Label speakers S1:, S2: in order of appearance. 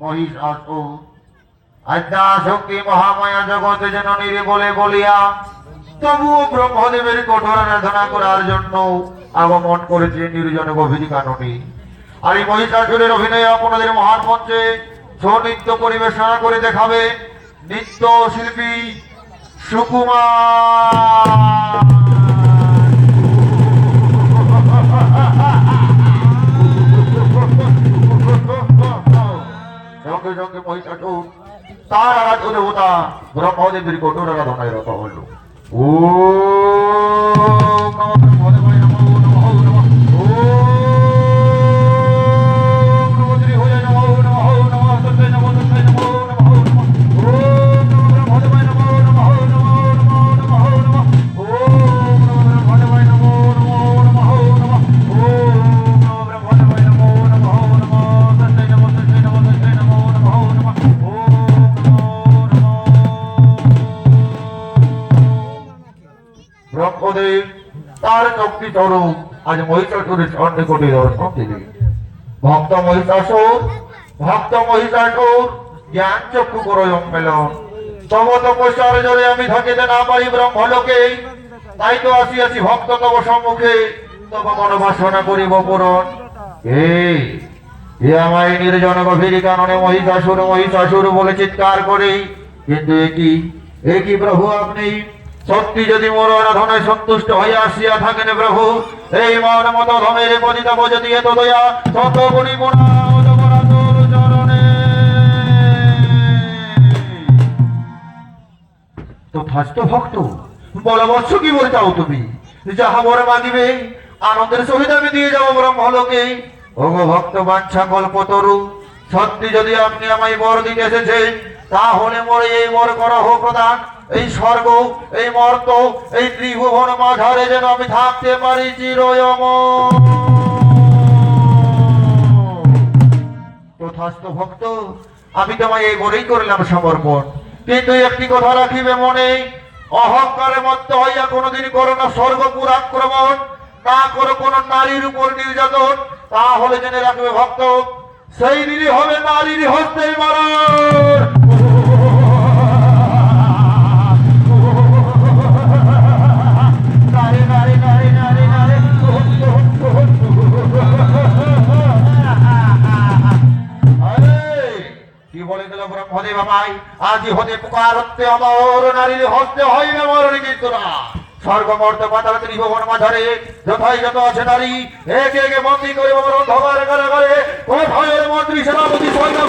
S1: মহিষাসুর আদ্যা শক্তি মহামায়া জগতে যেন নিরে বলে বলিয়া তবুও ব্রহ্মদেবের কঠোর আরাধনা করার জন্য আগমন করেছে নির্জন গভীর কাননে। আর এই মহিষাসুরের অভিনয় আপনাদের মহান মঞ্চে ছৌ নৃত্য পরিবেশনা করে দেখাবে নৃত্য শিল্পী সুকুমার। ব্রহ্মদেবের কঠোর আরাধনায় রত হল ও ব্রহ্মদেব, তার শক্তি স্বরূপ আজ মহিষাসুরের স্বর্ণে কোটি দর্শন দিলেন ভক্ত মহিষাসুর ভক্ত মহিষাসুর, জ্ঞান চক্ষু করো সম্মেলন। তব তপস্যার জোরে আমি থাকিতে না পারি ব্রহ্মলোকে। তাই তো আসি আসিয়াছি ভক্ত তব সম্মুখে, তব মনোবাসনা করিব পূরণ। এই এ আমায় নির্জন গভীর কারণে মহিষাসুর মহিষাসুর বলে চিৎকার করে। কিন্তু একই একই প্রভু আপনি? সত্যি যদি মোর আরাধনায় সন্তুষ্ট হইয়া আসিয়া থাকেন প্রভু, এই মন মত ধমের পতিতাব যদি এত দয়া, তত গুণি তোর তথাস্ত ভক্ত বলবৎস কি বলে চাও তুমি? যাহা বরে মাগিবে, আনন্দের সহিত আমি দিয়ে যাব ব্রহ্মলোকে। ওগো ভক্ত বাঞ্ছা কল্পতরু সত্যি যদি আপনি আমায় বর দিতে এসেছেন, তাহলে মোর এই বর করা হোক প্রদান এই স্বর্গ, এই মর্ত, এই ত্রিভুবন মাঝারে যেন আমি থাকতে পারি চিরয়ম। তথাস্ত ভক্ত, আমি তোমায় এই বলেই করলাম সমর্পণ। কিন্তু একটি কথা রাখিবে মনে, অহংকারে মত্ত হইয়া কোনোদিন করো না স্বর্গপুর আক্রমণ না করো কোন নারীর উপর নির্যাতন, তাহলে জেনে রাখবে ভক্ত, সেই দিনই হবে নারীর হস্তে মারার। কি বলে দিল ব্রহ্মদেব আমায়? আজি হতে পুকারত্বে অমর নারীর হস্তে হইবে মরণী কিন্তু না স্বর্গ মর্ত পাতাল ত্রিভুবন মাঝারে যথাই যত আছে নারী, একে একে বন্দি করে আমার অন্ধকারে কারাগারে, কোথায় মন্ত্রী সেনাপতি সৈন্য